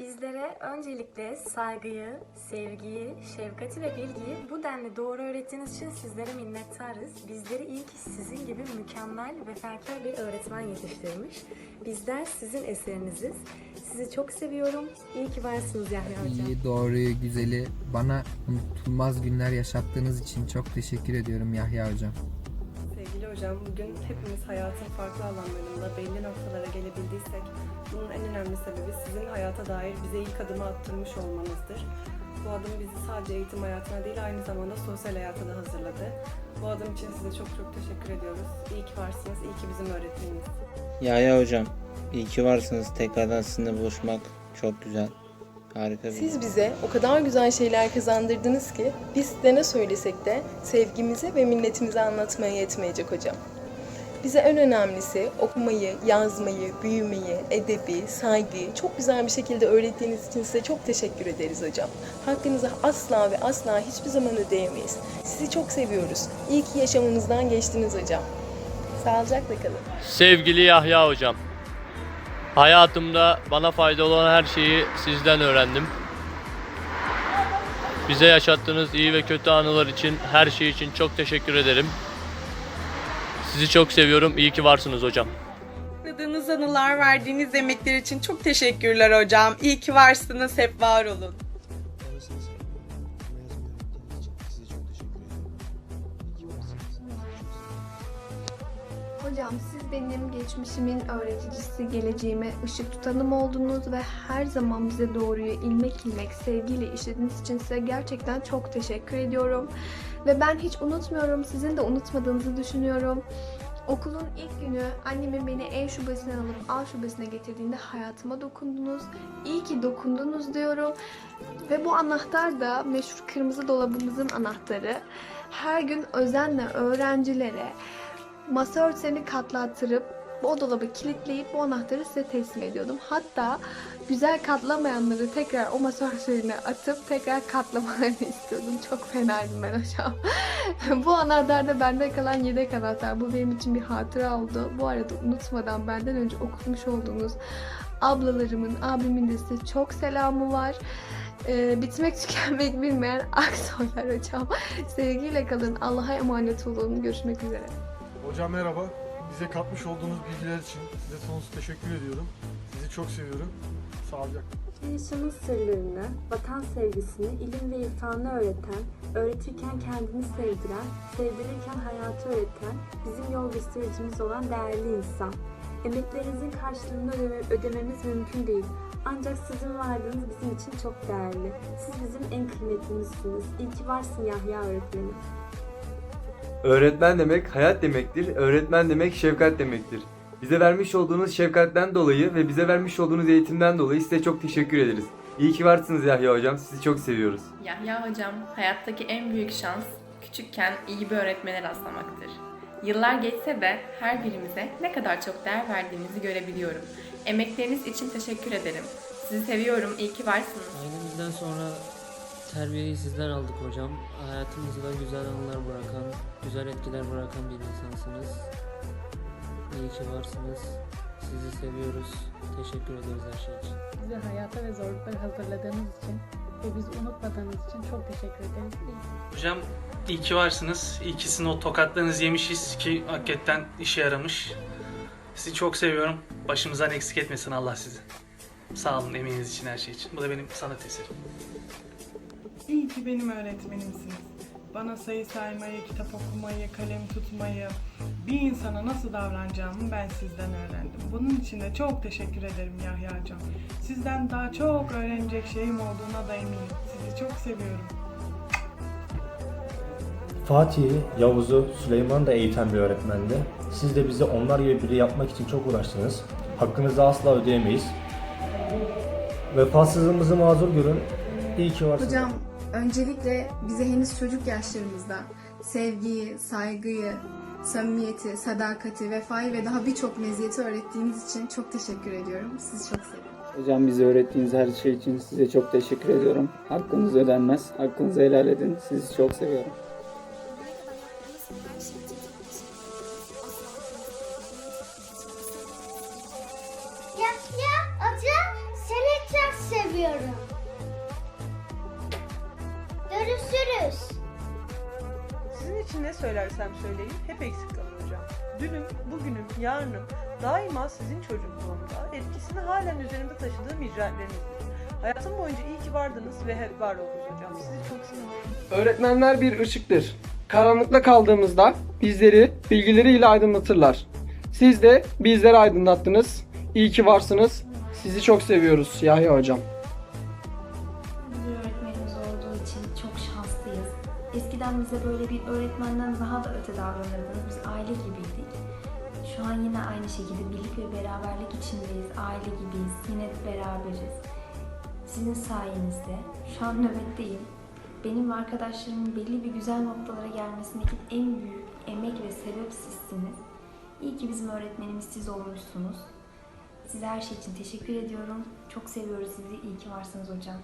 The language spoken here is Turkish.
Bizlere öncelikle saygıyı, sevgiyi, şefkati ve bilgiyi bu denli doğru öğrettiğiniz için sizlere minnettarız. Bizleri iyi ki sizin gibi mükemmel ve farklı bir öğretmen yetiştirmiş. Bizler sizin eseriniziz. Sizi çok seviyorum. İyi ki varsınız Yahya Hocam. İyi, doğruyu, güzeli bana unutulmaz günler yaşattığınız için çok teşekkür ediyorum Yahya Hocam. Sevgili hocam, bugün hepimiz hayatın farklı alanlarında belli noktalara gelebildiysek, bunun en önemli sebebi sizin hayata dair bize ilk adımı attırmış olmanızdır. Bu adım bizi sadece eğitim hayatına değil, aynı zamanda sosyal hayata da hazırladı. Bu adım için size çok çok teşekkür ediyoruz. İyi ki varsınız, iyi ki bizim öğretmenimiz. Yahya hocam, iyi ki varsınız. Tekrardan sizinle buluşmak çok güzel. Harika bir Siz bize o kadar güzel şeyler kazandırdınız ki biz size ne söylesek de sevgimizi ve minnetimizi anlatmaya yetmeyecek hocam. Bize en önemlisi okumayı, yazmayı, büyümeyi, edebi, saygıyı çok güzel bir şekilde öğrettiğiniz için size çok teşekkür ederiz hocam. Hakkınızı asla ve asla hiçbir zaman ödeyemeyiz. Sizi çok seviyoruz. İyi ki yaşamımızdan geçtiniz hocam. Sağlıcakla kalın. Sevgili Yahya hocam. Hayatımda bana faydalı olan her şeyi sizden öğrendim. Bize yaşattığınız iyi ve kötü anılar için, her şey için çok teşekkür ederim. Sizi çok seviyorum. İyi ki varsınız hocam. Yaşadığınız anılar, verdiğiniz emekler için çok teşekkürler hocam. İyi ki varsınız, hep var olun. Hocam siz benim geçmişimin öğreticisi, geleceğime ışık tutanım oldunuz ve her zaman bize doğruyu ilmek ilmek sevgiyle işlediğiniz için size gerçekten çok teşekkür ediyorum. Ve ben hiç unutmuyorum, sizin de unutmadığınızı düşünüyorum. Okulun ilk günü annemin beni E şubesinden alıp A şubesine getirdiğinde hayatıma dokundunuz. İyi ki dokundunuz diyorum. Ve bu anahtar da meşhur kırmızı dolabımızın anahtarı. Her gün özenle öğrencilere masa örtülerini katlattırıp o dolabı kilitleyip bu anahtarı size teslim ediyordum. Hatta güzel katlamayanları tekrar o masa örtülerine atıp tekrar katlamalarını istiyordum. Çok fenaydım ben hocam. bu anahtar da bende kalan yedek anahtar. Bu benim için bir hatıra oldu. Bu arada unutmadan benden önce okutmuş olduğunuz ablalarımın, abimin de size çok selamı var. Ee, bitmek tükenmek bilmeyen aksoylar hocam. Sevgiyle kalın. Allah'a emanet olun. Görüşmek üzere. Hocam merhaba. Bize katmış olduğunuz bilgiler için size sonsuz teşekkür ediyorum. Sizi çok seviyorum. Sağlıcakla. Yaşamın sırlarını, vatan sevgisini, ilim ve irfanı öğreten, öğretirken kendini sevdiren, sevdirirken hayatı öğreten, bizim yol göstericimiz olan değerli insan. Emeklerinizin karşılığını ödeme- ödememiz mümkün değil. Ancak sizin varlığınız bizim için çok değerli. Siz bizim en kıymetlimizsiniz. İyi ki varsın Yahya öğretmenim. Öğretmen demek hayat demektir. Öğretmen demek şefkat demektir. Bize vermiş olduğunuz şefkatten dolayı ve bize vermiş olduğunuz eğitimden dolayı size çok teşekkür ederiz. İyi ki varsınız Yahya hocam. Sizi çok seviyoruz. Yahya hocam, hayattaki en büyük şans küçükken iyi bir öğretmene rastlamaktır. Yıllar geçse de her birimize ne kadar çok değer verdiğinizi görebiliyorum. Emekleriniz için teşekkür ederim. Sizi seviyorum, iyi ki varsınız. Ailemizden sonra terbiyeyi sizden aldık hocam. Hayatımızda güzel anılar bırakan, güzel etkiler bırakan bir insansınız. İyi ki varsınız. Sizi seviyoruz. Teşekkür ederiz her şey için. Bizi hayata ve zorluklara hazırladığınız için ve bizi unutmadığınız için çok teşekkür ederiz. İyi Hocam iyi ki varsınız. İyi ki sizin o tokatlarınızı yemişiz ki hakikaten işe yaramış. Sizi çok seviyorum. Başımızdan eksik etmesin Allah sizi. Sağ olun emeğiniz için her şey için. Bu da benim sanat eserim. İyi ki benim öğretmenimsiniz. Bana sayı saymayı, kitap okumayı, kalem tutmayı, bir insana nasıl davranacağımı ben sizden öğrendim. Bunun için de çok teşekkür ederim Yahya Hocam. Sizden daha çok öğrenecek şeyim olduğuna da eminim. Sizi çok seviyorum. Fatih'i, Yavuz'u, Süleyman da eğiten bir öğretmendi. Siz de bizi onlar gibi biri yapmak için çok uğraştınız. Hakkınızı asla ödeyemeyiz. Vefasızlığımızı mazur görün. İyi ki varsınız. Hocam öncelikle bize henüz çocuk yaşlarımızda sevgiyi, saygıyı, samimiyeti, sadakati, vefayı ve daha birçok meziyeti öğrettiğiniz için çok teşekkür ediyorum. Sizi çok seviyorum. Hocam bize öğrettiğiniz her şey için size çok teşekkür ediyorum. Hakkınız ödenmez. Hakkınızı helal edin. Sizi çok seviyorum. Ya, ya hocam seni çok seviyorum. Görüşürüz. Sizin için ne söylersem söyleyeyim hep eksik kalır hocam. Dünüm, bugünüm, yarınım daima sizin çocukluğumda etkisini halen üzerimde taşıdığım icraatlerinizdir. Hayatım boyunca iyi ki vardınız ve hep var oldunuz hocam. Sizi çok seviyorum. Öğretmenler bir ışıktır. Karanlıkta kaldığımızda bizleri bilgileriyle aydınlatırlar. Siz de bizleri aydınlattınız. İyi ki varsınız. Sizi çok seviyoruz Yahya Hocam. Eskiden bize böyle bir öğretmenden daha da öte davranırdınız. Biz aile gibiydik. Şu an yine aynı şekilde birlik ve beraberlik içindeyiz. Aile gibiyiz. Yine beraberiz. Sizin sayenizde. Şu an nöbetteyim. Benim ve arkadaşlarımın belli bir güzel noktalara gelmesindeki en büyük emek ve sebep sizsiniz. İyi ki bizim öğretmenimiz siz olmuşsunuz. Size her şey için teşekkür ediyorum. Çok seviyoruz sizi. İyi ki varsınız hocam.